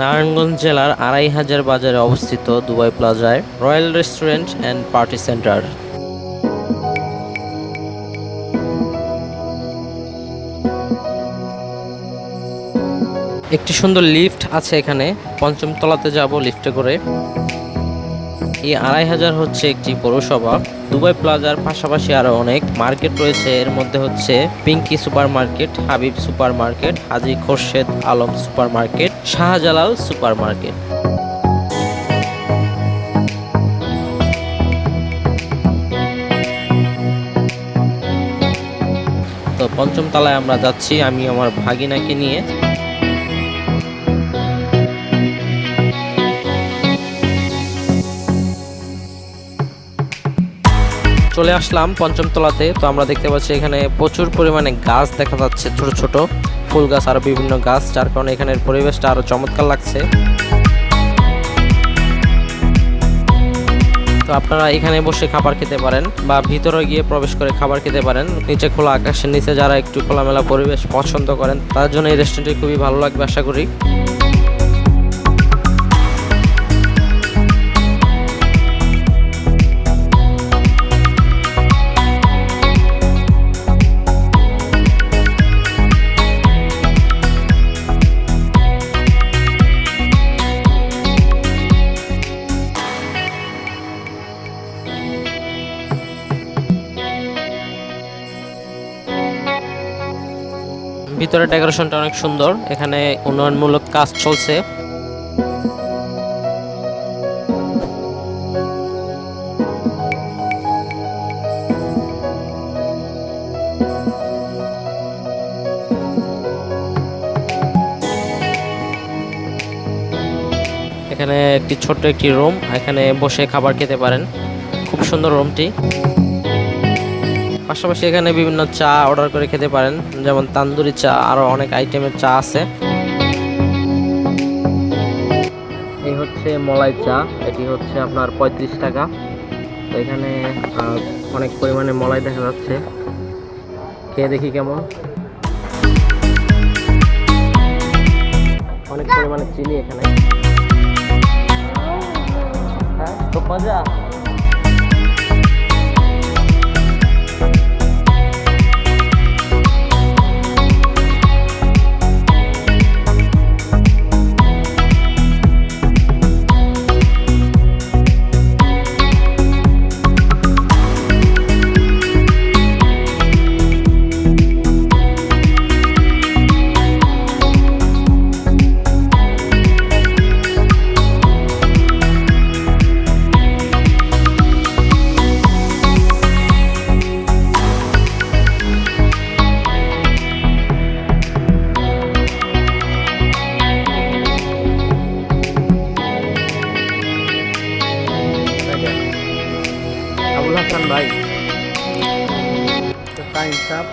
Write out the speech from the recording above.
নারায়ণগঞ্জ জেলার আড়াই হাজার বাজারে অবস্থিত দুবাই প্লাজায় royal restaurant and party centre. একটি সুন্দর লিফট আছে এখানে। পঞ্চম তলাতে যাব লিফটে করে। এই আড়াই হাজার হচ্ছে একটি পৌরসভা। দুবাই প্লাজার পাশাপাশি আরও অনেক মার্কেট রয়েছে। এর মধ্যে হচ্ছে Pinki super market Habib super market Haji Khorshed Alam super market Shahjalal super market তো পঞ্চম তলায় আমরা যাচ্ছি, আমি আমার ভাগিনাকে নিয়ে। চলে আসলাম পঞ্চম তলাতে, তো আমরা দেখতে পাচ্ছি এখানে প্রচুর পরিমাণে গাছ দেখা যাচ্ছে ছোট ছোট। ফুল গাছ আরও বিভিন্ন গাছ, যার কারণে এখানের পরিবেশটা আরও চমৎকার লাগছে। তো আপনারা এখানে বসে খাবার খেতে পারেন বা ভিতরে গিয়ে প্রবেশ করে খাবার খেতে পারেন। নিচে খোলা আকাশের নিচে যারা একটু খোলামেলা পরিবেশ পছন্দ করেন, তার জন্য এই রেস্টুরেন্টটি খুবই ভালো লাগবে, আশা করি। ভিতরে ডেকোরেশনটা অনেক সুন্দর। এখানে উন্নয়নমূলক কাজ চলছে। এখানে একটি ছোট্ট একটি রুম। এখানে বসে খাবার খেতে পারেন। খুব সুন্দর রুমটি। পাশাপাশি এখানে বিভিন্ন চা অর্ডার করে খেতে পারেন। যেমন তান্দুরি চা, আরও অনেক আইটেমের চা আছে। এই হচ্ছে মলাই চা, এটি হচ্ছে আপনার পঁয়ত্রিশ টাকা। তো এখানে অনেক পরিমাণে মলাই দেখা যাচ্ছে। খেয়ে দেখি কেমন। অনেক পরিমাণে চিনি এখানে। হ্যাঁ মজা। হাসান ভাই। টাইমস সাপ